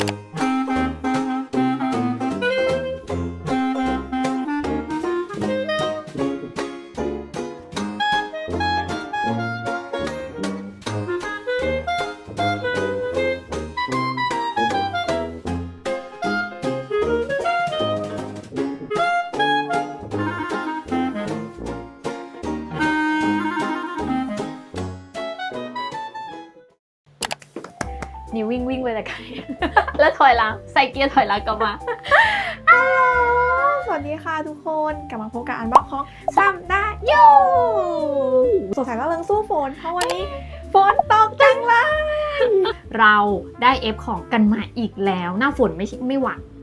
นี่ อยหลังใส่เกียร์ถอยหลังกลับมา สวัสดีค่ะทุกคนกลับมาพบกับอันบ็อกของซัมได้ยูสงสัยว่าเริงสู้ฝนเพราะวันนี้ฝนตกจังเลย เราได้เอฟของกันมาอีกแล้ว หน้าฝนไม่ใช่ไม่หวั่นใช่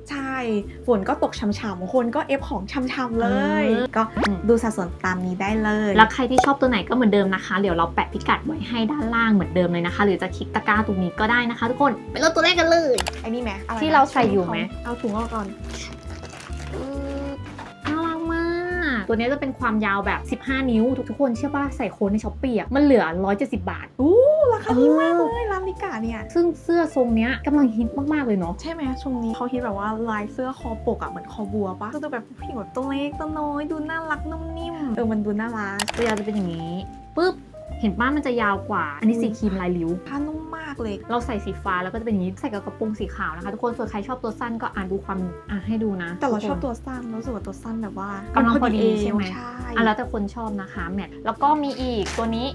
ฝนก็ตกช่ำๆคนก็เอฟของช่ำๆเลยอืมก็อืมดูสัดส่วนตามนี้ได้เลย แล้วใครที่ชอบตัวไหนก็เหมือนเดิมนะคะ เดี๋ยวเราแปะพิกัดไว้ให้ด้านล่างเหมือนเดิมเลยนะคะ หรือจะคลิกตะกร้าตรงนี้ก็ได้นะคะ ทุกคนไปเริ่มตัวแรกกันเลยไอ้นี่ไหมอะไรนะที่เราใส่อยู่ไหมเอาถุงออกก่อนน่ ตัวนี้จะเป็นความยาวแบบ 15 นิ้ว ทุกๆคนเชื่อป่ะใส่โค้ดในช้อปปี้อะมันเหลือ 170 บาทอู้ราคาดีมากเอเลอยร้านลิกาเนี่ย ซึ่งเสื้อทรงเนี้ยกำลังฮิตมาก ๆ เลยเนาะใช่ไหมช่วงนี้เขาคิดแบบว่าลายเสื้อคอปกอะเหมือนคอบัวปะก็จะแบบผู้หญิงแบบตัวเล็กตัวน้อยดูน่ารักนุ่มนิ่มเออมันดูน่ารักตัวยาวจะเป็นอย่างนี้ปุ๊บเห็นป้ามันจะยาวกว่า อันนี้สีครีมลายลิ้วผ้านุ่มมากเลย เราใส่สีฟ้าแล้วก็จะเป็นอย่างนี้ใส่กับกระโปรงสีขาวนะคะทุกคนส่วนใครชอบตัวสั้นก็อ่านดูความอะให้ดูนะ แต่เราชอบทุกคนตัวสั้นรู้สึกว่าตัวสั้นแบบว่ากำลังมันพอดีเวใช่ไหมใช่อะแล้วแต่คนชอบนะคะแมทแล้วก็มีอีกตัวนี้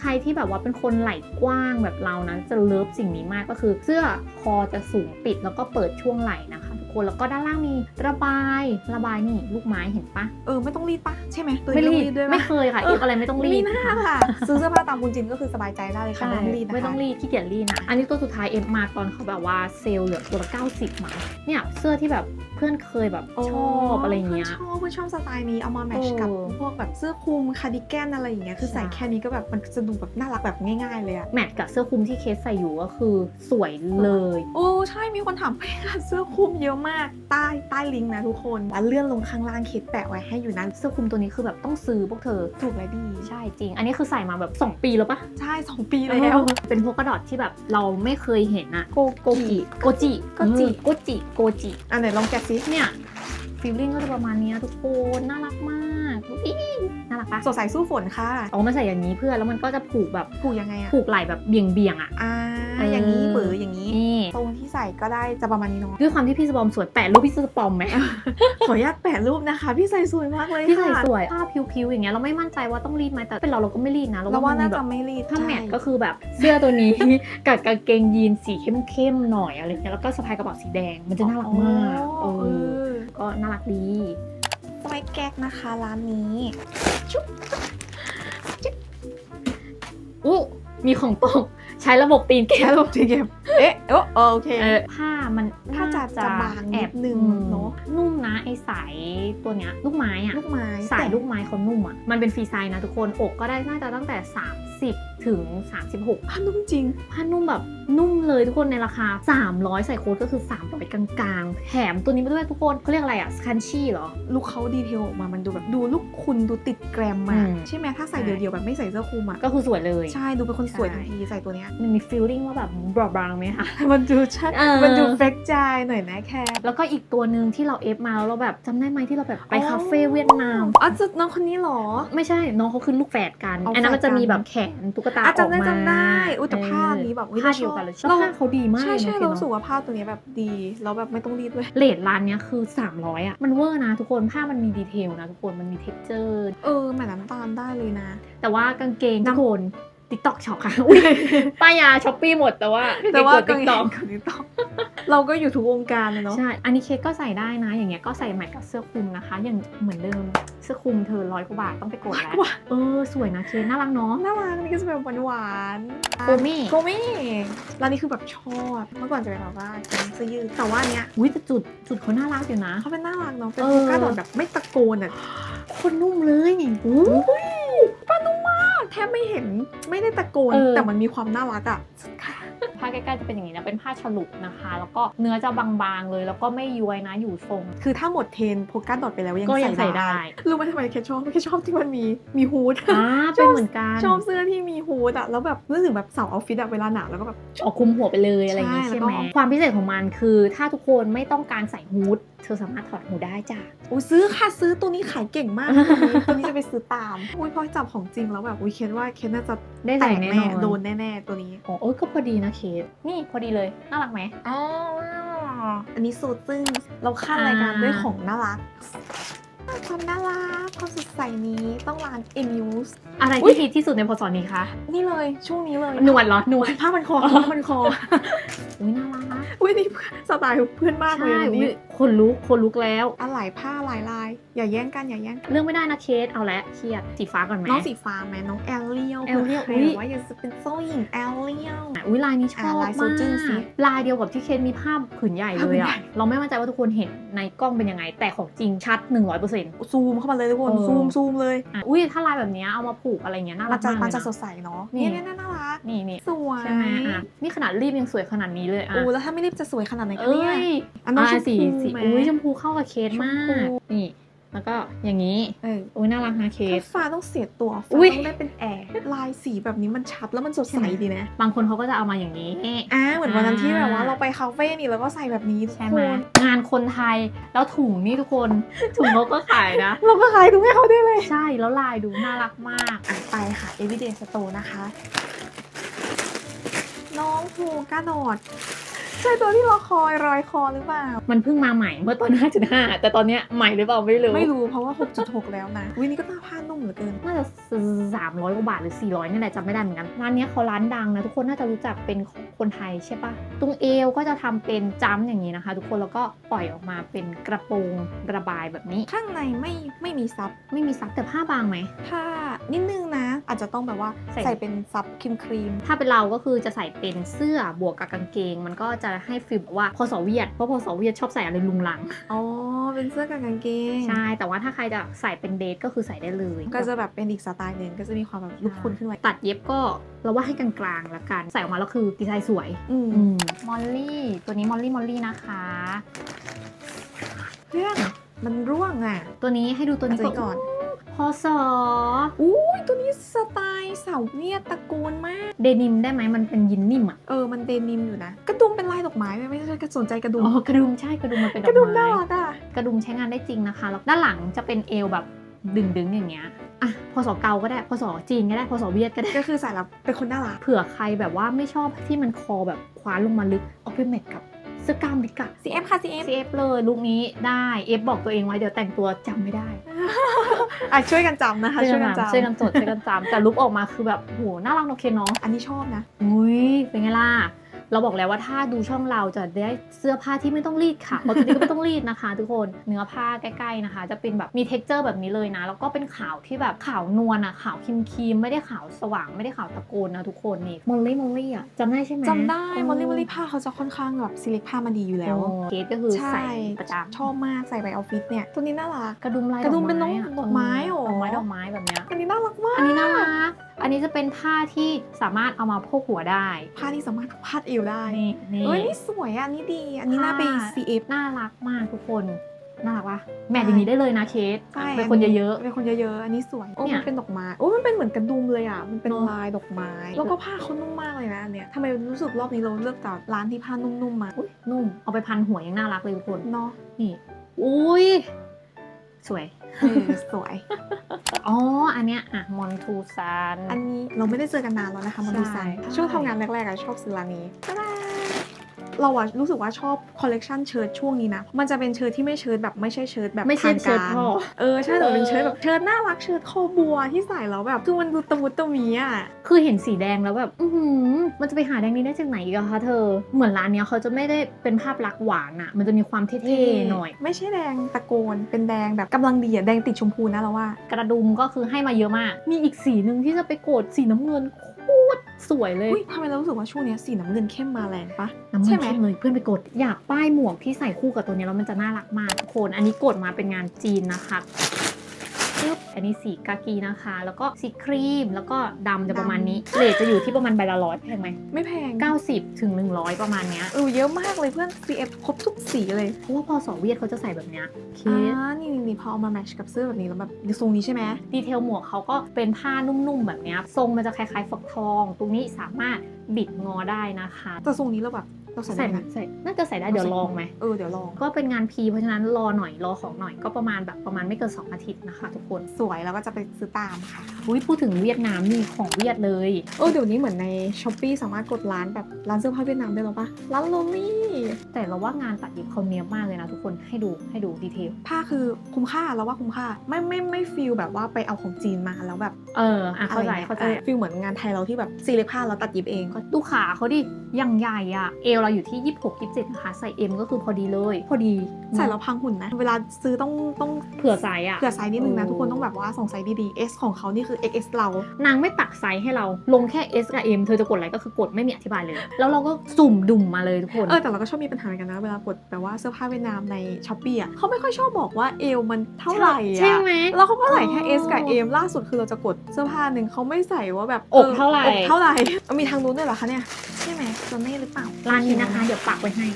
ใครที่แบบว่าเป็นคนไหล่กว้างแบบเรานะจะเลิฟสิ่งนี้มากก็คือ เสื้อคอจะสูงปิดแล้วก็เปิดช่วงไหล่นะคะทุก คนแล้วก็ด้านล่างมีระบายระบายนี่ลูกไม้เห็นปะเออไม่ต้องรีดปะใช่ไหมตัวไม่นี้รีต้อดงรีดด้วยปะไม่เคยค่ะเอออีกอะไรไม่ต้องรีไม่ดน่าค่ะซื้อเสื้อผ้าตามคุณจินก็คือสบายใจได้เลยค่ะใช่ไม่ต้องรีดนะคะไม่ต้องรีดขี้เกียจรีดนะอันนี้ตัวสุดท้ายเอ็มมาตอนเขาแบบว่าเซลล์เหลือตัวละ90มั้งเนี่ยเสื้อที่แบบเพื่อนเคยแบบชอบอะไรเงี้ยชอบเพื่อนชอบสไตล์นี้เอามาแมทช์กับเออพวกแบบเสื้อคลุมคาร์ดิแกนอะไรอย่างเงี้ยคือใส่ใช่แค่นี้ก็แบบมันจะดูแบบน่ารักแบบง่ายๆเลยอะแมทกับเสื้อคลุมที่เคสใส่อยู่ก็คือสวยเลย โอ้ใช่มีคนถามไปหาเสื้อคลุมเยอะมากใต้ใต้ลิงก์นะทุกคนแล้วเลื่อนลงข้างล่างเคสแปะไว้ให้อยู่นะเสื้อคลุมตัวนี้คือแบบต้องซื้อพวกเธอถูกและดี ใช่จริง อันนี้คือใส่มาแบบ 2 ปีแล้วปะใช่สองปีแล้ว เป็นพวกกระดอทที่แบบเราไม่เคยเห็นอะโกโกกิโกจิโกจิเออโกจิโกจิอันไหนลองแกะซิเนี่ยฟีลลิ่งก็จะประมาณเนี้ยทุกคนน่ารักมากอุ๊ยน่ารักปะสดใสสู้ฝนค่ะเอามาใส่อย่างนี้เพื่อนแล้วมันก็จะผูกแบบผูกยังไงอะผูกไหล่แบบเบี่ยงเบี่ยงๆอะอ่าเออออย่างนี้เบออย่างนี้นี่ตรง ที่ใส่ก็ได้จะประมาณนี้เนาะด้วยความที่พี่สปอมสวยแปะรูปพี่สปอมไหมขออนุญาตแปะรูปนะคะ พี่ใส่สวยมากเลยพี่ใส่ค่ะสวยผ้าผิวๆอย่างเงี้ยเราไม่มั่นใจว่าต้องรีดไหมแต่เป็นเราเราก็ไม่รีดนะเราว่ามัน่าแบบจะไม่รีดถ้าแมทใช่ก็คือแบบเสื้อตัวนี้กับกางเกงยีนสีเข้มๆหน่อยอะไรเงี้ยแล้วก็สะพายกระเป๋าสีแดงมันจะน่ารักมากอ๋อเอเอออก็น่ารักดีสไปแก๊กนะคะร้านนี้อู้มีของตก ใช้ระบบตีนแก้แค่วรูปที่เก็บ เอ๊ะโอโอเค เออผ้ามันถ้าจะจะบางนิดนึงอืมเนอะนุ่มนะไอสายตัวเนี้ยลูกไม้อะลูกไม้สายแต่ลูกไม้เขานุ่มอะมันเป็นฟรีไซน์นะทุกคนอกก็ได้น่าจะตั้งแต่30 ถึง 36 ผ้านุ่มจริง ผ้านุ่มแบบนุ่มเลยทุกคนในราคา 300 ใส่โค้ดก็คือ 300 กลางๆ แถมตัวนี้มาด้วยทุกคนเขาเรียกอะไรอะสคันชี่เหรอ ลูกเขาดีเทลออกมามันดูแบบดูลูกคุณดูติดแกรมอืมามใช่ไหมถ้าใส่ใช่เดียวๆแบบไม่ใส่เสื้อคลุมอะก็คือสวยเลย ใช่ดูเป็นคนสวยใช่ทันทีใส่ตัวเนี้ย มันมีฟีลลิ่งว่าแบบบราบางไหมคะ มันดูใช่เออ มันดูเฟกใจหน่อยนะแค่แล้วก็อีกตัวหนึ่งที่เราเอฟมาแล้วเราแบบจำได้ไหมที่เราแบบไปอ๋อคาเฟ่เวียดนาม อ๋อจะน้องคนนี้เหรอ ไม่ใช่น้องเขาคือลูกแฝดกัน เอาอันนั้นมันจะแฝดกัน มีแบบแขนตุ๊กตาออะอกจำได้มาจำได้อุ้ยแต่ผ้านี้แบบอุ๊ยผ้าเราชอบเดียวกันเลยชอบเราผ้าเขาดีมากใช่ใช่ลยเรานะรู้สึกว่าผ้าตัวเนี้ยแบบดีแล้วแบบไม่ต้องรีดด้วยเลทร้านเนี้ยคือ 300อะมันเวอร์นะทุกคนผ้ามันมีดีเทลนะทุกคนมันมีเท็กเจอร์เออแหมน้ำตาลได้เลยนะ แต่ว่ากางเกงน้ำทุกคนติ๊กต็อกช็อปค่ะอุ๊ยป้ายาช้อปปี้หมดแต่ว่าแต่ว่าติ๊กต็อกกับติ๊กต็อก เราก็อยู่ทุกวงการเลยเนาะใช่ อันนี้เคสก็ใส่ได้นะ อย่างเงี้ยก็ใส่ใหม่กับเสื้อคลุมนะคะ อย่างเหมือนเดิมเสื้อคลุมเธอร้อยกว่าบาทต้องไปกดแล้วว้าเออสวยนะเคสน่ารักเนาะน่ารักนี่ก็จะแบบหวานๆโกมี่โกมี่ร้านนี้คือแบบชอบเมื่อก่อนจะเป็นแบบว่าเป็นเสื้อยืดแต่ว่าอันเนี้ยอุ้ยแต่จุดจุดเขาน่ารักอยู่นะเขาเป็นน่ารักเนาะเป็นเอโฟอกัสแบบไม่ตะโกนอะคนนุ่มเลยอู้แทบไม่เห็นไม่ได้ตะโกนเออแต่มันมีความน่ารักอะ ผ้าาใกล้ๆจะเป็นอย่างนี้นะเป็นผ้าฉลุนะคะ แล้วก็เนื้อจะบางๆเลย แล้วก็ไม่ย้วยนะอยู่ทรง คือถ้าหมดเทรนโพกาดอทไปแล้วยังก็ยังใส่ใส่ได้ ได้รู้ไหมทำไมเคชชอบเคชชอบที่มันมีมีฮูด อ่าเป็นเหมือนกันชอบเสื้อที่มีฮูดอะแล้วแบบรู้สึกแบบสาวออฟฟิศอะเวลาหนาวแล้วก็แบบ ออกคลุมหัวไปเลยอะไรอย่างงี้ใช่ใช่แล้วไหก็มความพิเศษของมันคือ ถ้าทุกคนไม่ต้องการใส่ฮูดเธอสามารถถอดฮูดได้จ้ะอุ้ยซื้อค่ะซื้อตัวนี้ขายเก่งมากตัวนี้ตัวนี้จะไปซื้อตามอุ้ยพอจับของจริงแล้วแบบอุ้ยเคนว่าเคนน่าจะได้แตใส่กแน่แน่นอนโดนแน่ๆตัวนี้โอ้เอ้ยก็พอดีนะเคสนี่พอดีเลย น่ารักไหมอ๋ออันนี้สูตรซึ่งเราคาดรายการอ่าด้วยของน่ารัก ความน่ารักความสดใสนี้ต้องร้าน e m u s อะไรอุ๊ยที่ฮิตที่สุดในพศนี้คะ นี่เลยช่วงนี้เลยหนวดเหรอหนวดผ้ามันคออ๋อผ้ามันคออุ้ยน่ารักอุ้ยนี่สไตล์เพื่อนมากเลยใช่อันอุ๊นี้ยคนลุกคนลุกแล้วอะไหล่ผ้าลายลาย อย่าแย่งกันอย่าแย่งกันเรื่องไม่ได้นะเคสเอาละเครียดสีฟ้าก่อนไหมน้องสีฟ้าไหมน้องแอลเลียวแอลเลียวใครอุ๊ยบอกว่าอยากจะเป็นโซ่หญิงแอลเลียวอุ้ยลายนี้ชอบอะลายโซมากจึ้งสิลายเดียวกับที่เคสมีภาพผืนใหญ่เลยภาพผืนใหญ่อะเราไม่มั่นใจว่าทุกคนเห็นในกล้องเป็นยังไง แต่ของจริงชัด 100%ซูมเข้ามาเลยทุกคนเออซูมซูมเลยอะอุ้ยถ้าลายแบบเนี้ยเอามาผูกอะไรเงี้ยน่ามัรันกจะมากมันเลยจะสนะดใสเนาะนี่เนี่ยเนี่ยน่ารักนี่นี่สวยใช่ไหมอะนี่ขนาดรีบยังสวยขนาดนี้เลยอะโอ้แล้วถ้าไม่รีบจะสวยขนาดไหนคะเอ้เนี่ยยอันนั้นชอะมสีพูสีไหมอุ้ยชมพูเข้ากับเคสมากชมพูนี่ แล้วก็อย่างนี้เอออุ้ยน่ารักนะเคถ้าสฟ้าต้องเสียตัวอุ๊ฟ้ายต้องได้เป็นแอร์ลายสีแบบนี้มันชัดแล้วมันสดใสใช่ไหมดีนะบางคนเขาก็จะเอามาอย่างนี้ อ่าเหมือนวันนั้นที่อ่าแบบว่าเราไปคาเฟ่นี่แล้วก็ใส่แบบนี้ทุกใช่คไหมนงานคนไทยแล้วถุงนี่ทุกคน ถุงเขาก็ขายนะ เราก็ขายถุงให้เขาได้เลย ใช่แล้วลายดูน่ารักมาก อะไปค่ะ Everyday Store นะคะ น้องผูกระโดด ใช่ตัวที่เราคอยรอยคอหรือเปล่า มันเพิ่งมาใหม่เมื่อตอน 5.5 แต่ตอนเนี้ยใหม่หรือเปล่าไม่รู้ ไม่รู้เพราะว่า 6.6 แล้วนะวินี่ก็น่าผ้านุ่มเหลือเกิน น่าจะ300กว่าบาทหรือ 400นี่แหละจำไม่ได้เหมือนกัน ร้านเนี้ยเขาร้านดังนะ ทุกคนน่าจะรู้จักเป็นของคนไทยใช่ปะตรงเอวก็จะทำเป็นจ้ำอย่างนี้นะคะ ทุกคนแล้วก็ปล่อยออกมาเป็นกระโปรงระบายแบบนี้ ข้างในไม่ไม่มีซับไม่มีซับแต่ผ้าบางไหม ผ้านิดนึงนะ อาจจะต้องแบบว่าใส่ ใส่เป็นซับครีมครีมถ้าเป็นเราก็คือจะใส่เป็นเสื้อบวกกับกางเกง มันก็จะให้ฟีลแบบว่าพอสอเวียดเพราะพอสอเวียดชอบใส่อะไรลุงลัง อ๋อ เป็นเสื้อกับกางเกง ใช่ แต่ว่าถ้าใครจะใส่เป็นเดทก็คือใส่ได้เลย ก็จะแบบเป็นอีกสไตล์หนึ่งก็จะมีความแบบลุคคุณขึ้นมาตัดเย็บก็เราว่าให้กลางๆละกัน ใส่ออกมาแล้วคือดีไซน์สวย อืมอืมมอลลี่ตัวนี้มอลลี่มอลลี่นะคะเพื่อนมันร่วงอะ ตัวนี้ให้ดูตัวนี้ตัวนี้ก่อนพอสออุ้ยตัวนี้สไตล์สาวเวียดตระกูลมากเดนิมได้ไหมมันเป็นยินนิ่มอะเออมันเดนิมอยู่นะ กระดุมเป็นลายดอกไม้ไหมไม่ใช่กระสนใจกระดุมอ๋อกระดุมใช่กระดุมมันเป็นดกอระดุมกน่าไม้รักอะกระดุมใช้งานได้จริงนะคะแล้วด้านหลังจะเป็นเอวแบบดึงๆอย่างเงี้ยอะพอสอเกาก็ได้พอสอจีนก็ได้พอสอเวียดก็ได้ก็คือใส่แล้วเป็นคนน่ารักเผื่อใครแบบว่าไม่ชอบที่มันคอแบบคว้าลงมาลึกเอาไปแมทกับ เสื้อกล้ามดิกอะ CF ค่ะ CF CF เลยลุคนี้ได้เอฟบอกตัวเองไว้เดี๋ยวแต่งตัวจำไม่ได้อะช่วยกันจำนะคะ ช่วยกันจำช่วยกันจดช่วยกันจำแต่ลุคออกมาคือแบบโหน่ารักโอเคเนาะอันนี้ชอบนะ อุ้ยเป็นไงล่ะ เราบอกแล้วว่าถ้าดูช่องเราจะได้เสื้อผ้าที่ไม่ต้องรีดค่ะเพราะตัวนี้ก็ไม่ต้องรีดนะคะ ทุกคนเนื้อผ้าใกล้ๆนะคะ จะเป็นแบบมี t e x t อร์แบบนี้เลยนะ แล้วก็เป็นขาวที่แบบขาวนวลอะขาวครีมครีมๆไม่ได้ขาวสว่างไม่ได้ขาวตะโกนนะทุกคนนี่มอลลี่มอลลี่อะจำได้ใช่ไหมจำได้เออมอลลี่มอลลี่ผ้าเขาจะค่อนข้างแบบซิลิกผ้ามาดีอยู่แล้วโอ้เกสก็คือใช่ใส่ประจำชอบมากใส่ไปออฟฟิศเนี่ยตัวนี้น่ารักกระดุมลายกระดุมเป็นน้องะดอกไม้เหรอดอกไม้ดอกไม้แบบเนี้ยอันนี้น่ารักมากอันนี้น่ารัก อันนี้จะเป็นผ้าที่สามารถเอามาโพกหัวได้ผ้าที่สามารถพาดเอวได้นี่นี่เอ้ยนี่สวยอะอันนี่ดี อันนี้น่าไปผ้า CF น่ารักมากทุกคนน่ารักปะแมทอย่างนี้ได้เลยนะเคสใช่เป็นคนเยอะเป็นคนเยอะๆอันนี้สวยโอ้เนี่ยมันเป็นดอกไม้โอ้มันเป็นเหมือนกระดุมเลยอะมันเป็นเนอะลายดอกไม้ แล้วก็ผ้าเขานุ่มมากเลยนะอันเนี่ยทำไมรู้สึกรอบนี้เราเลือกแต่ร้านที่ผ้านุ่มๆมาๆอุ๊ยนุ่มเอาไปพันหัวยังน่ารักเลยทุกคนเนาะนี่อุ้ย สวยเออสวย อ๋อ อันเนี้ยอะมอนทูซาน อันนี้เราไม่ได้เจอกันนานแล้วนะคะมาดูซันใช่ ช่วงทำงานแรกๆอะชอบซื้อร้านนี้ บ๊ายบาย เราอะรู้สึกว่าชอบคอลเลกชันเชิ้ตช่วงนี้นะ มันจะเป็นเชิ้ตที่ไม่เชิ้ตแบบไม่ใช่เชิ้ตแบบไม่ใช่ทางเชิ้ตการพ่อเออใช่แต่เป็นเออเชิ้ตแบบเชิ้ตน่ารักเชิ้ตคอบัวที่ใส่แล้วแบบคือมันดูตะมุตะมีอะคือเห็นสีแดงแล้วแบบอือหือมันจะไปหาแดงนี้ได้จากไหนอีกอะคะเธอ เหมือนร้านเนี้ยเขาจะไม่ได้เป็นภาพลักษณ์หวานอะมันจะมีความเท่ๆหน่อย ไม่ใช่แดงตะโกนเป็นแดงแบบกำลังดีอะแดงติดชมพูนะเราว่ากระดุมก็คือให้มาเยอะมาก มีอีกสีหนึ่งที่จะไปโกดสีน้ำเงินโคตร สวยเลย อุ้ยทำไมเรารู้สึกว่าช่วงเนี้ยสีน้ำเงินเข้มมาแรงปะน้ำใช่มันไหมเข้มเลยเพื่อนไปกด อยากป้ายหมวกที่ใส่คู่กับตัวเนี้ยแล้วมันจะน่ารักมากทุกคน อันนี้กดมาเป็นงานจีนนะคะ ปึ๊บอันนี้สีกากีนะคะ แล้วก็สีครีมแล้วก็ดำจะประมาณนี้เลทจะอยู่ที่ประมาณใบละร้อยแพงไหมไม่แพง90ถึง100 ประมาณเนี้ยเออเยอะมากเลยเพื่อน CF ครบทุกสีเลยเพราะว่าพอสอเวียดเขาจะใส่แบบเนี้ยเคอ่าสนี่นี่พอเอามาแมทชกับเสื้อแบบนี้แล้วแบบทรงนี้ใช่ไหมดีเทลหมวกเขาก็เป็นผ้านุ่มๆแบบเนี้ยทรงมันจะคล้ายๆฝักทอง ตรงนี้สามารถบิดงอได้นะคะแต่ทรงนี้เราแบบ เราใส่ใส่ได้ไหมไหมใส่น่าจะใส่ได้เดี๋ยวลองไหมเออเดี๋ยวลอง ก็เป็นงานพีเพราะฉะนั้นรอหน่อยรอของหน่อยก็ประมาณแบบประมาณไม่เกิน2อาทิตย์นะคะ ทุกคนสวยแล้วก็จะไปซื้อตามค่ะอุ้ยพูดถึงเวียดนามนี่ของเวียดเลยเออเดี๋ยวนี้เหมือนในช้อปปีสามารถกดร้านแบบร้านเสื้อผ้าเวียดนามได้แล้วปะร้านโลลี่แต่เราว่างานตัดเย็บเขาเนี้ยบมากเลยนะทุกคนให้ดูให้ดูดีเทลผ้าคือคุ้มค่าเราว่าคุ้มค่าไม่ไม่ไม่ฟีลแบบว่าไปเอาของจีนมาแล้วแบบเอออะเข้าใจอะไรงี้ยเข้าใจออฟีลเหมือนงานไทยเราที่แบบซีเล็กผ้าเราตัดเย็บเองก็ดูขาเขาดิยังใหญ่อะเอวเราอยู่ที่ 26 27นะคะใส่เอ็มก็คือพอดีเลย พอดีใส่แล้วพังหุ่นนะ เวลาซื้อต้องต้องเผื่อไซส์อะเผื่อไซส์นิดนึงนะเออทุกคนต้องแบบว่าส่งไซส์ดีๆ S ของเขานี่คือ XS เรา นางไม่ปักไซส์ให้เราลงแค่ S กับ M เธอจะกดอะไรก็คือกดไม่มีอธิบายเลย แล้วเราก็สุ่มดุ่มมาเลยทุกคนเออแต่เราก็ชอบมีปัญหาเหมือนกันนะเวลากดแบบว่าเสื้อผ้าเวียดนามในช้อปปี้อะเขาไม่ค่อยชอบบอกว่าเอวมันเท่าไหร่ใช่อะไหมแล้วเขาก็ใส่แค่อ๋อ S กับ M ล่าสุดคือเราจะกดเสื้อผ้าหนึ่งเขาไม่ใส่ว่าแบบอกเท่าไหร่อกเท่าไหร่มีทางนู้นด้วยเหรอคะเนี่ยใช่ไหมโซเน่หรือเปล่าร้านนี้นะคะ เดี๋ยวปักไว้ให้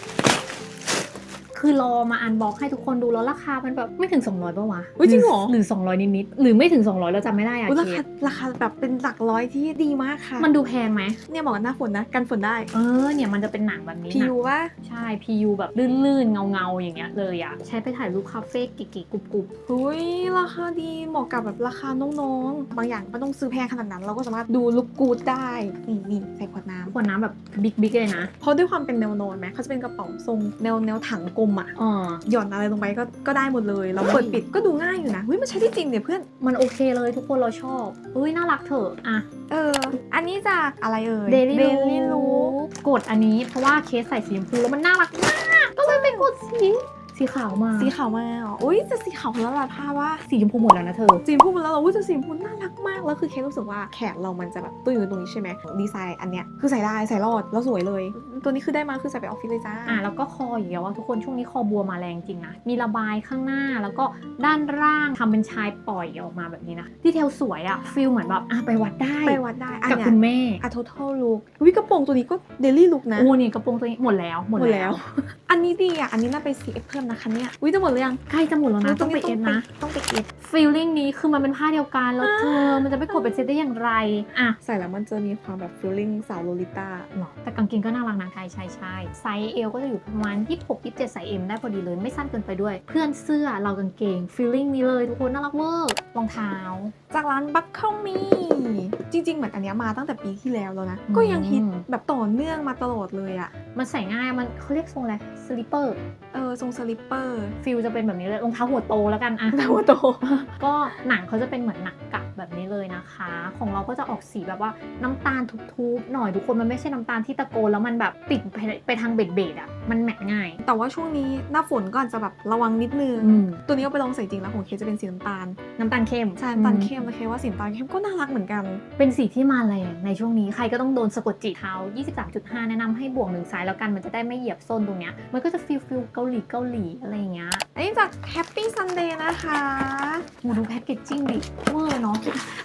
คือรอมาอันบอกให้ทุกคนดูแล้วราคามันแบบไม่ถึง 200ป่าวะเฮ้ยจริงเหรอหรือ 200 นิดๆหรือไม่ถึง 200เราจำไม่ได้อะอุ๊ยราเคคาสราคาแบบเป็นหลักร้อยที่ดีมากค่ะ มันดูแพงไหมเนี่ยเหมาะกับหน้าฝนนะกันฝนได้ เออเนี่ยมันจะเป็นหนังแบบนี้พินะวว่าใช่ PU แบบลื่นๆเงาๆอย่างเงี้ยเลยอะใช้ไปถ่ายรูปคาเฟ่กิ๊กๆกรุบหุยราคาดีเหมาะกับแบบราคาน้องๆบางอย่างไม่ต้องซื้อแพงขนาดนั้น เราก็สามารถดูลุคกูดได้นี่นี่ใส่ขวดน้ๆขวดน้ำแบบบิ๊กๆเลยนะำเพราะด้วยความเป็นแนวนอนไหมเขาจะเป็นกระเป๋าทรงแนวแนวถังกลมอะอ๋อหย่อนอะไรลงไปก็ก็ได้หมดเลยเราเฮ้ยเปิดปิดก็ดูง่ายอยู่นะเฮ้ยมันใช้ได้จริงเนี่ยเพื่อนมันโอเคเลยทุกคนเราชอบอุ้ยน่ารักเถอะอะเอออันนี้จากอะไรเอ่ย Daily Daily Look Look กดอันนี้เพราะว่าเคสใส่สีชมพูแล้วมันน่ารักมากก็เลยไปกดสี สีขาวมาสีขาวมาเหรออุ้ยแต่สีขาวแล้วลายผ้าว่าสีชมพูหมดแล้วนะเธอสีชมพูหมดแล้วเหราอุ้ยแต่สีชมพูน่ารักมากแล้วคือเคสรู้สึกว่าแขนเรามันจะแบบตุ้ยอยู่ตรงนี้ใช่ไหมดีไซน์อันเนี้ยคือใส่ได้ใส่รอดแล้วสวยเลย ตัวนี้คือได้มาคือใส่ไปออฟฟิศเลยจ้าอะแล้วก็คออย่างเงี้ยว่าทุกคนช่วงนี้คอบัวมาแรงจริงนะมีระบายข้างหน้าแล้วก็ด้านล่างทำเป็นชายปล่อยออกมาแบบนี้นะดีเทลสวยอะฟิลเหมือนแบบอะไปวัดได้ไปวัดได้อันกับเนี้ยคุณแม่อะ total look วิกระโปรงตัวนี้ก็ daily look นะโอ้นี่กระโปรงตัวนี้หมดแล้วหมดหมดแล้แล้ววอันนี้ดีอะอันนี้น่าไป CF เพิ่มนะคะเนี่ยวิจะหมดหรือยัง ใกล้จะหมดแล้วนะ ต้องไปเอ็นนะ ต้องไปเอฟฟีลลิ่งนี้คือมันเป็นผ้าเดียวกัน แล้วเธอ มันจะไม่กดเป็นเซตได้อย่างไร อะ ใส่แล้วมันจะมีความแบบ feeling สาวโลลิต้าหรอ แต่กางเกงก็น่ารักนะใช่ใช่ใช่ไซส์เอลก็จะอยู่ประมาณ 26 27ไซส์เอ็มได้พอดีเลย ไม่สั้นเกินไปด้วย เพื่อนเสื้อเรากางเกงฟีลลิ่งนี้เลยทุกคนน่ารักเวอร์รองเท้า จากร้านบัคเคิลมีจริงๆเหมือนอันเนี้ยมาตั้งแต่ปีที่แล้วแล้วนะอืมก็ยังฮิตแบบต่อเนื่องมาตลอดเลยอะมันใส่ง่ายมันเขาเรียกทรงอะไรสลิปเปอร์เออทรงสลิปเปอร์ฟิลจะเป็นแบบนี้เลยรองเท้าหัวโตแล้วกันอะแต่ว่าโต ก็หนังเขาจะเป็นเหมือนหนักกักแบบนี้เลยนะคะ ของเราก็จะออกสีแบบว่าน้ำตาลทุบๆหน่อยทุกคนมันไม่ใช่น้ำตาลที่ตะโกนแล้วมันแบบติดไปไปทางเบ็ดเบ็ดๆอะมันแมทง่าย แต่ว่าช่วงนี้หน้าฝนก็อาจจะแบบระวังนิดนึงอืมตัวนี้เอาไปลองใส่จริงแล้วของเคจะเป็นสีน้ำตาล น้ำตาลเข้มใช่น้ำตาลเข้มแล้วเคว่าสีน้ำตาลเข้มก็น่ารักเหมือนกัน เป็นสีที่มาแรงในช่วงนี้ใครก็ต้องโดนสะกดจิตเท้า 23.5 แนะนำให้บวกหนึ่งไซส์แล้วกันมันจะได้ไม่เหยียบส้นตรงเนี้ยมันก็จะฟิลฟิลเกาหลีเกาหลีอะไรอย่างเงี้ย อันนี้จาก Happy Sunday นะคะโหดูแพ็กเกจจิ้งดิเวอร์เนาะ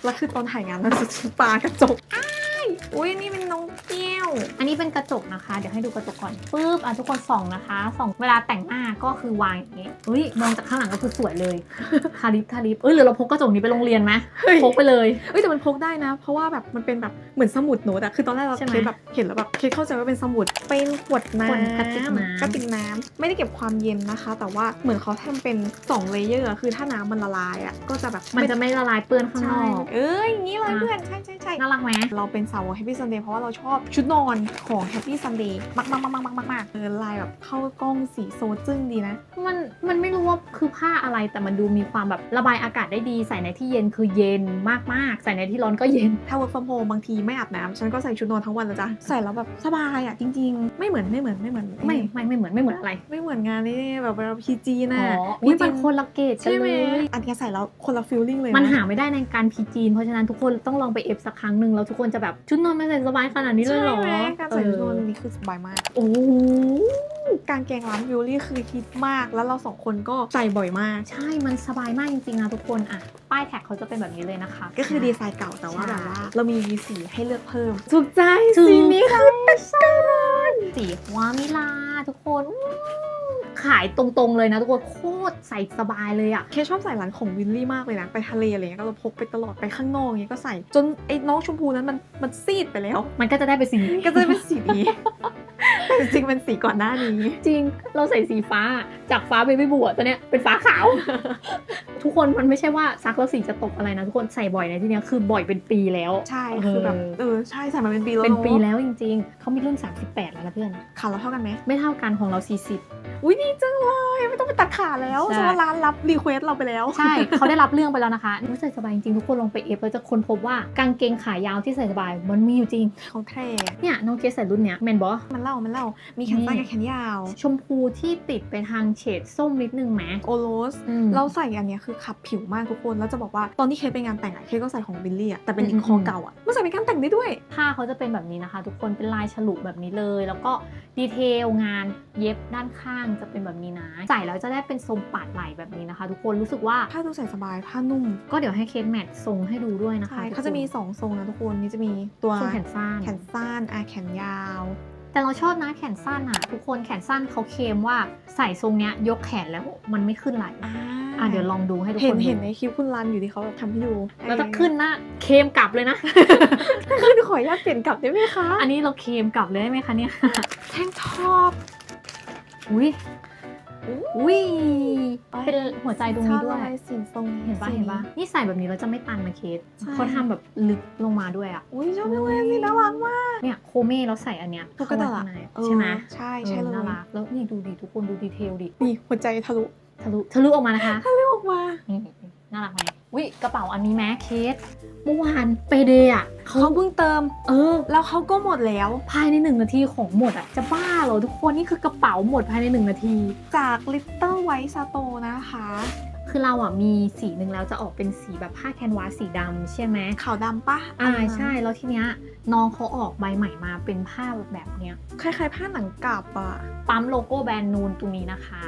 แล้วคือตอนถ่ายงานมันจะปากระจกอ้ายอุ้ยนี่เป็นน้องแก้ว อันนี้เป็นกระจกนะคะ เดี๋ยวให้ดูกระจกก่อนปึ๊บอะทุกคนส่องนะคะส่องเวลาแต่งหน้าก็คือวางอย่างนี้เฮ้ยมองจากข้างหลังก็คือสวยเลย ทาลิปทาลิปเอ้ยหรือเราพกกระจกนี้ไปโรงเรียนไหมเฮ้ยพกไปเลยเอ้ยแต่มันพกได้นะ เพราะว่าแบบมันเป็นแบบเหมือนสมุดโน้ตอะคือตอนแรกเราใช่ไหมเคสแบบเห็นแล้วแบบเคสเข้าใจว่าเป็นสมุดเป็นขวดน้ขวดกระติกน้ำกระติกน้ำไม่ได้เก็บความเย็นนะคะ แต่ว่าเหมือนเขาทำเป็น2เลเยอร์อะคือถ้าน้ำมันละลายอะก็จะแบบมันจะไม่ละลายเปื้อนข้างนใช่อกเอ้ยอย่างนี้เลยอะเพื่อนใช่ใช่ใช่น่ารักไหมเราเป็นสาวก Happy Sunday เพราะว่าเราชอบชุดนอนของ Happy Sunday มากมากมากมากมากมากเออลายแบบเข้ากล้องสีโซจึ้งดีนะ มันมันไม่รู้ว่าคือผ้าอะไรแต่มันดูมีความแบบระบายอากาศได้ดีใส่ในที่เย็นคือเย็นมากๆ ใส่ในที่ร้อนก็เย็น ถ้า work from home บางทีไม่อาบน้ำฉันก็ใส่ชุดนอนทั้งวันเลยจ้ะใส่แล้วแบบสบายอะจริง ๆ ไม่เหมือนไม่เหมือนไม่เหมือนไม่ไม่ไม่เหมือนไม่เหมือนอะไร ไม่เหมือนงานนี่แบบเราพีจีนะอ๋ออุ้ยมันคนละเกตกันใช่ไหเลมยอันนี้ใส่แล้วคนละฟีลลิ่งเลยะมันหาไม่ได้ในการพีจีนเพราะฉะนั้นทุกคนต้องลองไปเอฟสักครั้งหนึ่งแล้วทุกคนจะแบบชุดนอนไม่ใส่สบายขนาดนี้เลยเหรอใช่ไหมการใส่ชุดนอนเออนี่คือสบายมาก โอ้โหกางเกงร้านวิลลี่คือฮิตมาก แล้วเราสองคนก็ใส่บ่อยมาก ใช่ มันสบายมากจริงๆนะทุกคนอะ ป้ายแท็กเขาจะเป็นแบบนี้เลยนะคะ ก็คือดีไซน์เก่าแต่ว่าใช่แบบว่า เรามีสีให้เลือกเพิ่มถูกใจถูกสีนี้คือตัดกันสีวามิลาทุกคนอื้อ ขายตรงๆเลยนะทุกคนโคตรใส่สบายเลยอะเคชอบใส่ร้านของวิลลี่มากเลยนะ ไปทะเลอะไรเงี้ยก็เราพกไปตลอดไปข้างนอกอย่างเงี้ยก็ใส่จนไอ้น้องชมพูนั้นมันมันซีดไปแล้ว มันก็จะได้เป็นสีนี้ก็จะเป็นสีนี้ แต่จริงๆเป็นสีก่อนหน้านี้ จริงเราใส่สีฟ้าจากฟ้าเบบี้บัวตอนเนี้ยเป็นฟ้าขาว ทุกคนมันไม่ใช่ว่าซักแล้วสีจะตกอะไรนะทุกคนใส่บ่อยในที่เนี้ยคือบ่อยเป็นปีแล้ว ใช่คือแบบเออเออใช่ใส่มาเป็นปีแล้วเป็นปีอะแล้วจริงๆ เขามีรุ่น 38 แล้วนะเพื่อนขาเราเท่ากันไหมไม่เท่ากันของเราอุ้ยดีจังเลยไม่ต้องไปตัดขาแล้วใช่เพราะว่าร้านรับรีเควสเราไปแล้ว40ใช่เขาได้รับเรื่องไปแล้วนะคะรู้ใส่สบายจริงๆทุกคนลองไปเอฟแล้วจะค้นพบว่ากางเกงขายาวที่ใส่สบายมันมีอยู่จริงเขาแท้เนี่ยน้องเกสใส่รุ่นเนี้ยแมนบอมันเล่ามันเล่ามีแขนสั้นกับแขนยาว ชมพูที่ติดไปทางเฉดส้มนิดนึงไหมโอโรสอืมเราใส่อันเนี้ยคือขับผิวมากทุกคน แล้วจะบอกว่าตอนที่เคสไปงานแต่งอะเคสก็ใส่ของบิลลี่อะแต่เป็นอืมคอเก่าอะมันใส่ไปงานแต่งได้ด้วย ผ้าเขาจะเป็นแบบนี้นะคะ ทุกคนเป็นลายฉลุแบบนี้เลย แล้วก็ดีเทลงานเย็บด้านข้างจะเป็นแบบนี้นะ ใส่แล้วจะได้เป็นทรงปาดไหล่แบบนี้นะคะ ทุกคนรู้สึกว่าผ้าดูใส่สบายผ้านุ่ม ก็เดี๋ยวให้เคสแมททรงให้ดูด้วยนะคะใช่ทุกคนเขาจะมีสองทรงนะทุกคนนี่จะมีตัวทรงแขนสั้นแขนสั้นอะแขนยาว แต่เราชอบนะแขนสั้นอะทุกคนแขนสั้นเขาเคลมว่าใส่ทรงเนี้ยยกแขนแล้วมันไม่ขึ้นไหล่อ่าอะเดี๋ยวลองดูให้ทุกเห็คนนดูเห็นในคลิปคุณรันอยู่ที่เขาแบบทำให้ดูแล้วจะขึ้นหนะเคลมกลับเลยนะขึ้นขออนุญาตเปลี่ยนกลับได้ไหมคะ อันนี้เราเคลมกลับเลยได้ไหมคะเนี่ยแท่งท็อปอุ้ยอู้อุ้ยเป็นหัวใจตรงนี้ด้วยชอบอะไรสีทรงเห็นปะเห็นปะนี่ใส่แบบนี้เราจะไม่ตันนะเคสใช่เขาทำแบบลึกลงมาด้วยอะอุ้ยชอบจังเลยสีน่ารักมาก เนี่ยโคเม่เราใส่อันเนี้ยปกติเข้าอะมาข้างในใช่ไหมเออใช่ใช่เลยออน่ารักแล้วนี่ดูดิทุกคนดูดีเทลดินี่หัวใจทะลุทะลุทะลุออกมานะคะทะลุออกมานี่น่ารักไหมวิกระเป๋าอันนี้แม้เคสเมื่อวานไปเดย์อะเขาเพิ่งเติม เออ แล้วเขาก็หมดแล้ว ภายในหนึ่งนาทีของหมดอะ จะบ้าเหรอทุกคนนี่คือกระเป๋าหมดภายในหนึ่งนาที จาก Little White Sato นะคะ คือเราอะมีสีหนึ่งแล้วจะออกเป็นสีแบบผ้าแคนวาสสีดำใช่ไหมขาวดำปะอ่าอันนั้นใช่แล้วทีเนี้ยน้องเขาออกใบใหม่มาเป็นผ้าแบบแบบเนี้ยคล้ายๆผ้าหนังกลับอะปั๊มโลโก้แบรนด์นูนตรงนี้นะคะ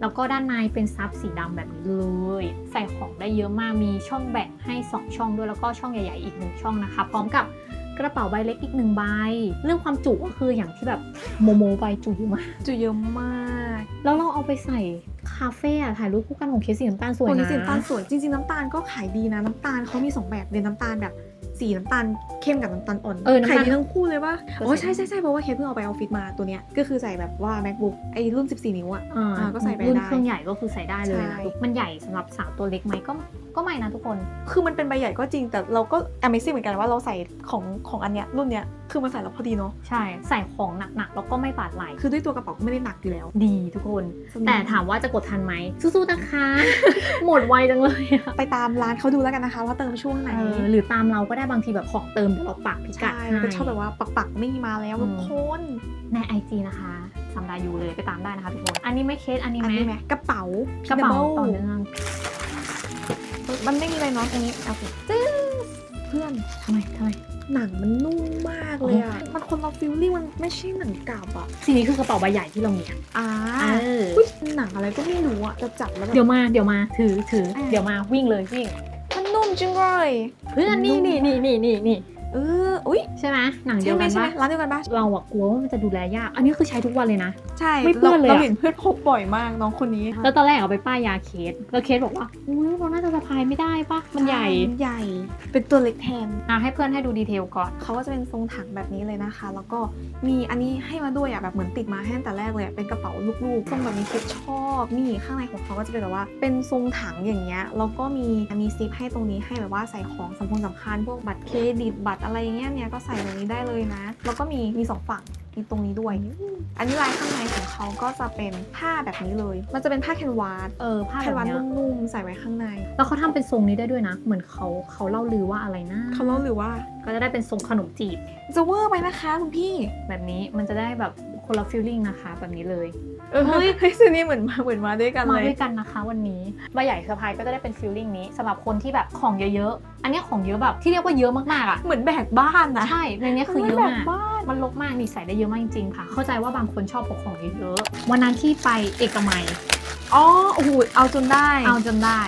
แล้วก็ด้านในเป็นซับสีดำแบบนี้เลย ใส่ของได้เยอะมากมีช่องแบ่งให้ 2 ช่องด้วยแล้วก็ช่องใหญ่ๆอีกหนึ่งช่องนะคะ พร้อมกับ กระเป๋าใบเล็กอีกหนึ่งใบ เรื่องความจุก็คืออย่างที่แบบโมโมใบจุเยอะมาก จุเยอะมาก แล้วเราเอาไปใส่คาเฟ่อะถ่ายรูปคู่กันของเคสสีน้ำตาลสวยคนนะนี้สีน้ำตาลสวยจริงๆน้ำตาลก็ขายดีนะน้ำตาลเขามีสองแบบเลยน้ำตาลแบบ สีน้ำตาลเข้มกับน้ำตาลอ่อนเออน้ำตาล ขายดีทั้งคู่เลยปะก็โอ้ใส่ใช่ใช่ใช่เพราะว่าเคสเพิ่งเอาไปออฟฟิศมาตัวเนี้ยก็คือใส่แบบว่า macbook ไอ้รุ่น 14 นิ้วอะ อ่าอ่าก็ใส่ไปรุ่นได้เครื่องใหญ่ก็คือใส่ได้เลยนะใช่ทุกมันใหญ่สำหรับสาวตัวเล็กไหมก็ก็ไม่นะทุกคน คือมันเป็นใบใหญ่ก็จริงแต่เราก็ amazing เหมือนกันว่าเราใส่ของของอันเนี้ยรุ่นเนี้ยคือมันใส่แล้วพอดีเนาะใช่ใส่ของหนักๆแล้วก็ไม่บาดไหลคือด้วยตัวกระเป๋าก็ไม่ได้หนักอยู่แล้วดีทุกคน แต่ถามว่าจะกดทันไหมสู้ๆนะคะ หมดไวจังเลยอะไปตามร้านเขาดูแล้วกันนะคะว่าเติมช่วงไหน เออหรือตามเราก็ได้บางทีแบบของเติมเดี๋ยวเราปักพิกัดใช่ให้เป็นชอบแบบว่าปักๆไม่มาแล้วอืทุมกคนในไอจีนะคะสัมดายูเลยไปตามได้นะคะทุกคนอันนี้ไม่เคสอันนี้อันไหมนี้ไหมกระเป๋ากระเป๋า Pinnable ต่อเนื่องมันไม่มีอะไรเนาะตรงนี้โอเคจึ๊งเพื่อนทำไมทำไมหนังมันนุ่มมากเลยอะ มันคนละฟิลลิ่งมันไม่ใช่หนังกาบอะสีนี้คือกระเป๋าใบใหญ่ที่เรามีอะอ่าเอออุ๊ยหนังอะไรก็ไม่รู้อะจะจับแล้วแบบเดี๋ยวมาเดี๋ยวมาถือถืออะเดี๋ยวมาวิ่งเลยวิ่ง มันนุ่มจริงเลย เพื่อนนี่นี่นี่นี่นี่นี่ เอออุ้ยใช่ไหมหนังเดีใช่ยวไหมกันใช่ไหมปะร้านเดียวกันปะเราอะกลัวว่ามันจะดูแลยาก อันนี้คือใช้ทุกวันเลยนะ ใช่ไม่เปื้อนเลยอะเราเห็นเพื่อนพกบ่อยมากน้องคนนี้แล้วตอนแรกเอาไปป้ายยาเคสแล้วเคสบอกว่าอุ้ยเราน่าจะสะพายไม่ได้ปะมันใหญ่ใหญ่ เป็นตัวเล็กแทน อะให้เพื่อนให้ดูดีเทลก่อน เขาก็จะเป็นทรงถังแบบนี้เลยนะคะ แล้วก็มีอันนี้ให้มาด้วยอะแบบเหมือนติดมาให้ตั้งแต่แรกเลยอะเป็นกระเป๋าลูกๆทรงแบบนี้คิดชอบนี่ข้างในของเขาก็จะเป็นแบบว่า เป็นทรงถังอย่างเงี้ยแล้วก็มีมีซิปให้ตรงนี้ให้แบบว่าใส่ของสำคัญสำคัญพวกบัตรเครดิตบัตรอะไรอย่างเงี้ยเนี่ยก็ใส่ตรงนี้ได้เลยนะ แล้วก็มีมีสองฝั่งมีตรงนี้ด้วย อันนี้ลายข้างในของเขาก็จะเป็นผ้าแบบนี้เลย มันจะเป็นผ้าแคนวาสเออผ้าแคแบนบวาสเนี้ยนุ่มๆใส่ไว้ข้างใน แล้วเขาทำเป็นทรงนี้ได้ด้วยนะ เหมือนเขาเขาเล่าลือว่าอะไรนะเขาเล่าหรือว่าก็จะได้เป็นทรงขนมจีบจะเวอร์ไปนะคะคุณพี่ แบบนี้มันจะได้แบบ คนละฟีลลิ่งนะคะแบบนี้เลยเออเฮ้ยเฮ้ยซีนี่เหมือนมาเหมือนมาด้วยกันมาเลยด้วยกันนะคะวันนี้ใบใหญ่เซอร์ไพรส์ก็จะได้เป็นฟีลลิ่งนี้สำหรับคนที่แบบของเยอะๆ อันเนี้ยของเยอะแบบที่เรียกว่าเยอะมากๆอะ เหมือนแบกบ้านนะ ใช่ในเนี้ยคือเยอะแบมากกบ้านมันลกมากนี่ใส่ได้เยอะมากจริงๆค่ะ เข้าใจว่าบางคนชอบพกของเยอะๆ วันนั้นที่ไปเอกมัย อ๋อ โอ้โห เอาจนได้ เอาจนได้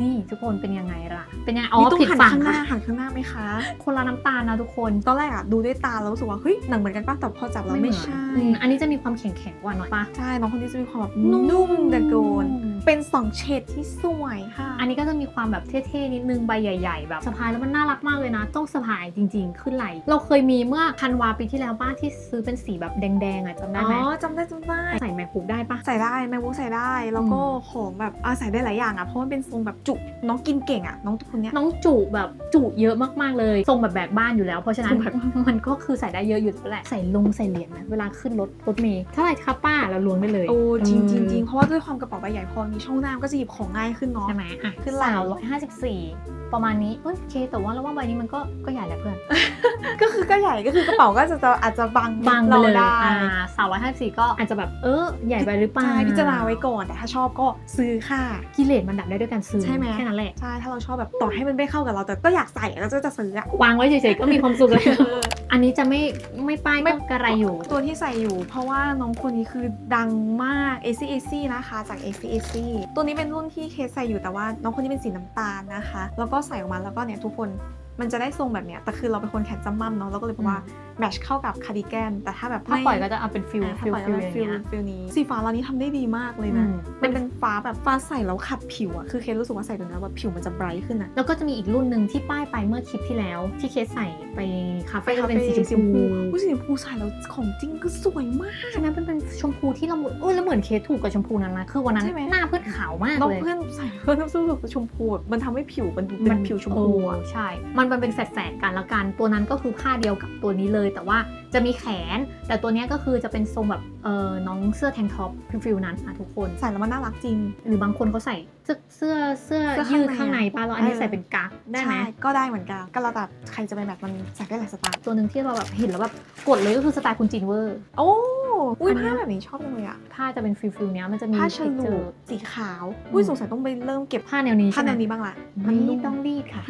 นี่ทุกคนเป็นยังไงล่ะ เป็นยังไงอ๋อนี่ต้องผิดหันฝั่งข้างหน้าค่ะหันข้างหน้าไหมคะ คนละน้ำตาลนะทุกคนตอนแรกอะดูด้วยตาแล้วรู้สึกว่าเฮ้ยหนังเหมือนกันป่ะแต่พอจับแล้วไม่เหอนใช่อืมอันนี้จะมีความแข็งๆกว่าหน่อยปะ ใช่น้องคนนี้จะมีความแบบนุ่มแต่โกน เป็นสองเฉดที่สวยค่ะ อันนี้ก็จะมีความแบบเท่ๆนิดนึงใบใหญ่ๆแบบสะพายแล้วมันน่ารักมากเลยนะต้องสะพายจริงๆ ขึ้นไหล เราเคยมีเมื่อธันวาปีที่แล้วป้าที่ซื้อเป็นสีแบบแดงๆอะจำได้อ๋ไหมอจำได้จำได้ใส่แมคคุกได้ปะใส่ได้แมงมุกใส่ได้แล้วก็ของแบบอะใส่ได้หลายอย่างอะเพราะมันเป็นทรงแบบจุน้องกินเก่งอะน้องคนเนี้ยน้องจุแบบจุเยอะมากๆเลยทรงแบบแบกบ้านอยู่แล้วเพราะฉะนั้นทรงแบบมันก็คือใส่ได้เยอะอยู่แล้วแหละใส่ลงใส่เหรียญนะเวลาขึ้นรถรถเมล์เท่าไหร่คะป้าเราลวงได้เลยโอ้จริงจริงจริงเอเพราะว่าด้วยความกระเป๋าใบใหญ่พอมีช่องหน้ามันก็จะหยิบของง่ายขึ้นอเนาะใช่ไหมอะขึ้นไหล่สาวร้อยห้าสิบสี่ประมาณนี้เอ้ยโอเค แต่ว่าเราว่าใบนี้มันก็ก็ใหญ่แหละเพื่อน ก็คือก็ใหญ่ก็คือกระเป๋าก็จะจะอาจจะบังบางไปเราเลยได้อ่าสาวร้อยห้าสิบสี่ก็อาจจะแบบเออใหญ่ไปหรือเปล่าใช่พิจารณาไว้ก่อนแต่ถ้าชอบก็ซื้อค่ะกิเลสมันดับได้ด้วยการซื้อใช่ไหมแค่นั้นแหละใช่ถ้าเราชอบแบบต่อให้มันไม่เข้ากับเราแต่ก็อยากใส่แล้วก็จะซื้ออะวางไว้เฉยๆก็มีความสุขเลยเอออันนี้จะไม่ไม่ป้ายไม่ก็กระไรอยู่ ตัวที่ใส่อยู่ เพราะว่าน้องคนนี้คือดังมาก AC AC นะคะจาก AC AC ตัวนี้เป็นรุ่นที่เคสใส่อยู่แต่ว่าน้องคนนี้เป็นสีน้ำตาลนะคะ แล้วก็ใส่ออกมาแล้วก็เนี่ยทุกคนมันจะได้ทรงแบบเนี้ยแต่คือเราเป็นคนแขนจำมั่มเนาะเราก็เลยบอกว่าแมทชเข้ากับคาร์ดิแกนแต่ถ้าแบบถ้าปล่อยก็จะเอาเป็นฟิลอ่าถ้าฟิลปล่อยฟิลก็อย่างฟิลเงี้ยฟิลนี้สีฟ้าร้านนี้ทำได้ดีมากเลยนะอืมมันเป็นฟ้าแบบฟ้าใสแล้วขัดผิวอะคือเคสรู้สึกว่าใส่ตัวนี้แล้วแบบผิวมันจะไบรท์ขึ้นอะแล้วก็จะมีอีกรุ่นหนึ่งที่ป้ายไปเมื่อคลิปที่แล้ว ที่เคสใส่ไปคาไปเฟ่ก็คาเป็นเฟ่สีชมพูอุ้ยสีชมพูใส่แล้วของจริงก็สวยมากใช่ไหมเป็นเป็นชมพูที่ละมุนเออแล้วเหมือนเคสถูกกับชมพูนั้นนะคือวันนั้นใช่ไหมหน้าเพื่อนขาวมากน้องเลยเพื่อนใส่เพื่อนรู้สึกชมพูแบบมันทำให้ผิวมันดูเป็นผิวชมพูเออะอใช่ มันมันเป็นแฝดๆกันละกันตัวนั้นก็คือผ้าเดียวกับตัวนี้เลยแต่ว่า จะมีแขน แต่ตัวเนี้ยก็คือจะเป็นทรงแบบเออน้องเสื้อแทงท็อปฟิลๆนั้นอะทุกคนใส่แล้วมันน่ารักจริง หรือบางคนเขาใส่เสื้อเสื้อเสื้อเสื้อข้างยืดในข้างในอะป้าแล้วอันนี้เออใส่เป็นกั๊กได้ไหมใช่ก็ได้เหมือนกันก็แล้วแต่ใครจะเป็นแบบมันใส่ได้หลายสไตล์ตัวหนึ่งที่เราแบบเห็นแล้วแบบกดเลยก็คือสไตล์คุณจินเวอร์โอ้อุ้ยอันนี้ผ้าแบบนี้ชอบจังเลยอะผ้าจะเป็นฟิลฟิลเนี้ยมันจะมีผ้าฉเจลูอสีขาวอุ้ยอืมสงสัยต้องไปเริ่มเก็บผ้าแนวนี้ผ้าใช่ไหแนมวนี้บ้างละไม่นุ่มต้องรีดค่ะ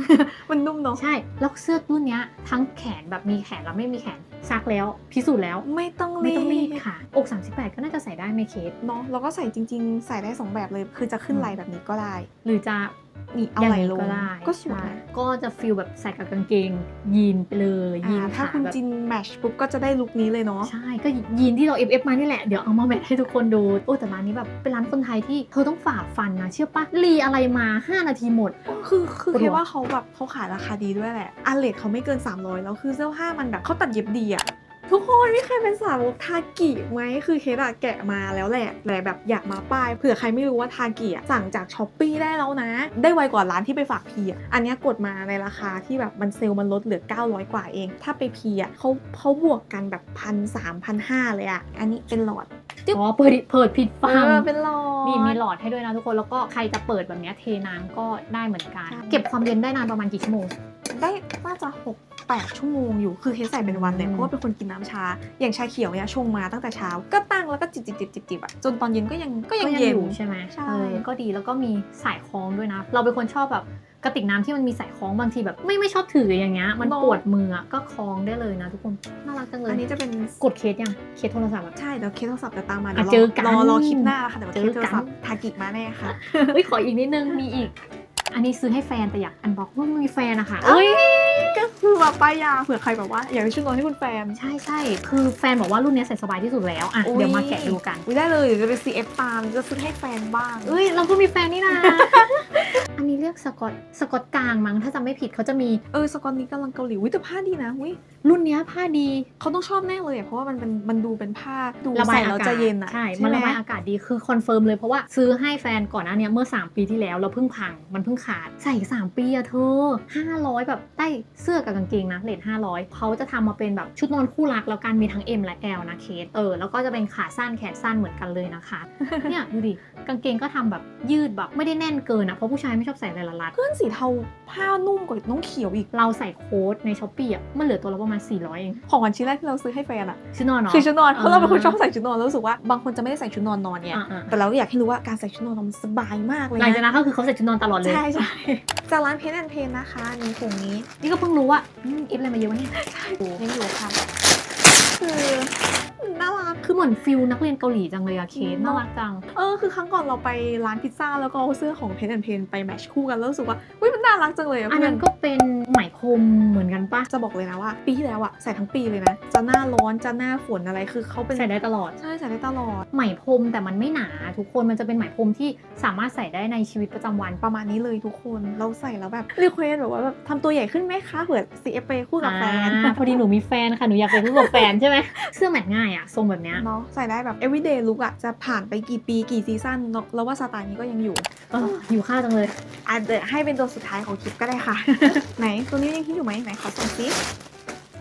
มันนุ่มเนาะใช่แล้วเสื้อรุ่นเนี้ยทั้งแขนแบบมีแขนแล้วไม่มีแขนซักแล้ว พิสูจน์แล้ว ไม่ต้องไม่ต้องรีดดค่ะ อก 38 ก็น่าจะใส่ได้ไม่เคสเนาะแล้วก็ใส่จริง ๆ ใส่ได้สองแบบเลย คือจะขึ้นอืมไหล่แบบนี้ก็ได้ หรือจะนี่เอาย่ไหล่นี้ลงก็ได้ก็สวยใช่นะก็จะฟิลแบบใส่กับกางเกง ยีนไปเลยยีนอ่าถ้าขาคุณแบบจินแมชปุ๊บก็จะได้ลุคนี้เลยเนาะ ใช่ก็ยีนที่เรา FF มานี่แหละ เดี๋ยวเอามาแมทให้ทุกคนดู โอ้แต่ร้านนี้แบบเป็นร้านคนไทยที่เธอต้องฝ่าฟันนะเชื่อปะรีอะไรมา 5 นาทีหมด คือคือปวดหัว แค่ว่าเขาแบบเขาขายราคาดีด้วยแหละอันเลทเขาไม่เกิน 300 แล้วคือเสื้อผ้ามันแบบเขาตัดเย็บดีอะ ทุกคนไม่เคยเป็นสาวกทากิไหมคือเคสอะแกะมาแล้วแหละแต่แบบอยากมาป้ายเผื่อใครไม่รู้ว่าทากิอะสั่งจากช้อปปีได้แล้วนะ ได้ไวกว่าร้านที่ไปฝากพีอะอันเนี้ยกดมาในราคาที่แบบมันเซลล์มันลดเหลือ 900 กว่าเอง ถ้าไปพีอะเขาเขาบวกกันแบบพันสามพันห้าเลยอะอันนี้เป็นหลอดอ๋อเปิดเปิดผิดฟังเออเป็นหลอดนี่มีหลอดให้ด้วยนะทุกคนแล้วก็ใครจะเปิดแบบเนี้ยเทน้ำก็ได้เหมือนกันใช่เก็บความเย็นได้นานประมาณกี่ชั่วโมง ได้น่าจะ6 8ชั่วโมงอยู่ คือเคสใส่เป็นวันเลยอืมเพราะว่าเป็นคนกินน้ำชา อย่างชาเขียวเนี่ยชงมาตั้งแต่เช้า ก็ตั้งแล้วก็จิบจิบจิบจิบจิบอะจนตอนเย็นก็ยังก็ยังเย็น อยู่ใช่ไหมใช่ เออก็ดีแล้วก็มีสายคล้องด้วยนะ เราเป็นคนชอบแบบกระติกน้ำที่มันมีสายคล้องบางทีแบบไม่ไม่ชอบถืออย่างเงี้ยมันปวดมืออะก็คล้องได้เลยนะทุกคนน่ารักจังเลอันยนี้จะเป็นกดเคสยังเคสโทรศัพท์อะ ใช่เดี๋ยวเคสโทรศัพท์จะตามมาอะเดี๋ยวเจอกันรอรอคลิปหน้าค่ะเดี๋ยวเจเคอสโทกัรนศัพท์ทากิมาแน่ค่ะ เฮ้ยขออีกนิดนึงมีอีก อันนี้ซื้อให้แฟนแต่อยากอันบอกว่าม่มีแฟนนะคะเอ้ย ก็คือแบบป้ายยาเผื่อใครแบบว่าอยากไปชื่นนอนให้คุณแฟน ใช่ใช่คือแฟนบอกว่ารุ่นเนี้ยใส่สบายที่สุดแล้วอะอุ๊ย เดี๋ยวมาแกะดูกัน อุ๊ยได้เลยเดี๋ยวจะไป CF ตามจะซื้อให้แฟนบ้าง เอ้ยเราก็มีแฟนนี่นะ อันนี้เรียกสกอตสกอตกลางมั้งถ้าจำไม่ผิดเขาจะมีเออสกอตนี้กำลังเกาหลีวิแต่ผ้าดีนะวิรุ่นเนี้ยผ้าดีเขาต้องชอบแน่เลยอะเพราะว่ามันเป็นมันดูเป็นผ้าดูระบายใส่อาแล้วกาศจะเย็นอะใช่ไหมันระบายอากาศดีคือคอนเฟิร์มเลยเพราะว่าซื้อให้แฟนก่อนหน้าเนี้ยเมื่อ 3 ปีที่แล้วเราเพิ่งพังมันเพิ่งขาดใส่อีก3ปีอะเธอ500 แบบได้เสื้อกับกางเกงนะเลท500เขาจะทำมาเป็นแบบชุดนอนคู่รักแล้วกันมีทั้ง M และ L นะเคสเออแล้วก็จะเป็นขาสั้นแขนสั้นเหมือนกันเลยนะคะเนี่ยดูดิกางเกงก็ทำแบบยืดแบบไม่ได้แน่นเกินอะเพราะผู้ชายไม่ชอบใส่อะไรละลัดเพื่อนสีเทาผ้านุ่มกว่าน้องเขียวอีกเราใส่โค้ดในช้อปปี้อะมันเหลือตัวละประมาณ400เองของวันชิ้นแรกที่เราซื้อให้แฟนอะชุดนอนเนาะคือชุดนอนเพราะเราเป็นคนอ่าชอบใส่ชุดนอนแล้วรู้สึกว่าบางคนจะไม่ได้ใส่ชุดนอนนอนเนี่ยอ่าๆแต่เราก็อยากให้รู้ว่าการใส่ชุดนอนมันสบายมากเลยหลังจากนะนั้นก็คือเขาใส่ชุดนอนตลอดเลยใช่ใช่จากร้านเพนแอนเพนนะคะมีถุงนี้นี่ก็เพิ่งรู้ว่าอืมอิฟอะไรมาเยอะวะเนี่ยยังอยู่ค่ะ คือน่ารัก คือเหมือนฟิลนักเรียนเกาหลีจังเลยอะเคสเนอะน่ารักจัง เออคือครั้งก่อนเราไปร้านพิซซ่าแล้วก็เอาเสื้อของเพนแอนเพนไปแมทช์คู่กันแล้วรู้สึกว่าอุ้ยมันน่ารักจังเลยอะอันเพื่อนั้นนก็เป็นไหมพรม จะบอกเลยนะว่า ปีที่แล้วอะใส่ทั้งปีเลยนะ จะหน้าร้อนจะหน้าฝนอะไรคือเขาเป็นใส่ได้ตลอด ใช่ใส่ได้ตลอด ไหมพรมแต่มันไม่หนา ทุกคนมันจะเป็นไหมพรมที่สามารถใส่ได้ในชีวิตประจำวันประมาณนี้เลยทุกคนเราใส่แล้วแบบรีเควสแบบว่าแบบทำตัวใหญ่ขึ้นไหมคะเผื่อ CF ไปคู่กับแฟนอ่าพอดีหนูมีแฟนค่ะหนูอยากไปคู่กับแฟนใช่ไหมเสื้อแมทง่ายอะทรงแบบเนี้ยเนาะใส่ได้แบบ everyday look อะจะผ่านไปกี่ปีกี่ซีซั่นเนอะแล้วว่าสไตล์นี้ก็ยังอยู่เอออยู่ข้าวจังเลยอะเดี๋ยวให้เป็นตัวสุดท้ายของคลิปก็ได้ค่ะ ไหนตัวนี้ยังคิดอยู่ไหมไหนขอส่องซิ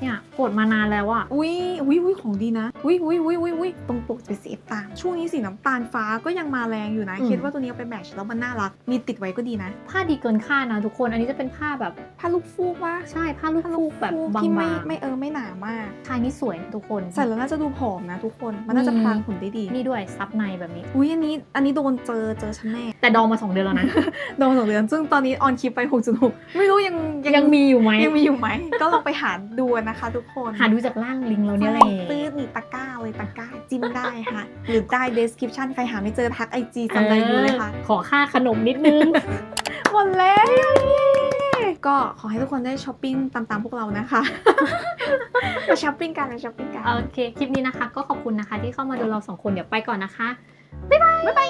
เนี่ยกดมานานแล้วอะอุ้ยอุ้ยอุ้ยของดีนะ อุ้ยอุ้ยอุ้ยอุ้ยอุ้ยตรงปกเป็นสีตามช่วงนี้สีน้ำตาลฟ้าก็ยังมาแรงอยู่นะ คิดว่าตัวนี้เอาไปแมทช์แล้วมันน่ารัก มีติดไว้ก็ดีนะ ผ้าดีเกินคาดนะทุกคน อันนี้จะเป็นผ้าแบบผ้าลูกฟูกว่าใช่ผ้าลูกฟูกแบบบาที่ไม่งไม่เออไม่หนามากๆชายนี่สวยนะทุกคนใส่แล้วน่าจะดูผอมนะทุกคน มันน่าจะมีพรางหุ่นได้ดี นี่ด้วยซับในแบบนี้ อุ้ยอันนี้อันนี้โดนเจอเจอฉันแน่แต่ดองมาสองเดือนแล้วนะโดนสองเดือนซึ่งตอนนี้ออนคลิปไป6.6ไม่รู้ยังยังมีอยู่ไหมยังมีอยู่ไหมก็ลองไปหาดูนะคะ ทุกคนหาดูจากล่างลิงก์เราเนี่ยแหใช่ละตื้นนี่ตะกร้าเลยตะกร้าจิ้มได้ค่ะหรือได้ description ใครหาไม่เจอทักไอจีจำได้ดูเลยค่ะ ขอค่าขนมนิดนึงหมดแล้วเย้ก็ขอให้ทุกคนได้ช้อปปิ้งตามๆพวกเรานะคะมาช้อปปิ้งกันมาช้อปปิ้งกันโอเค คลิปนี้นะคะ ก็ขอบคุณนะคะ ที่เข้ามาดูเราสองคนเดี๋ยวไปก่อนนะคะ บ๊ายบาย บ๊ายบาย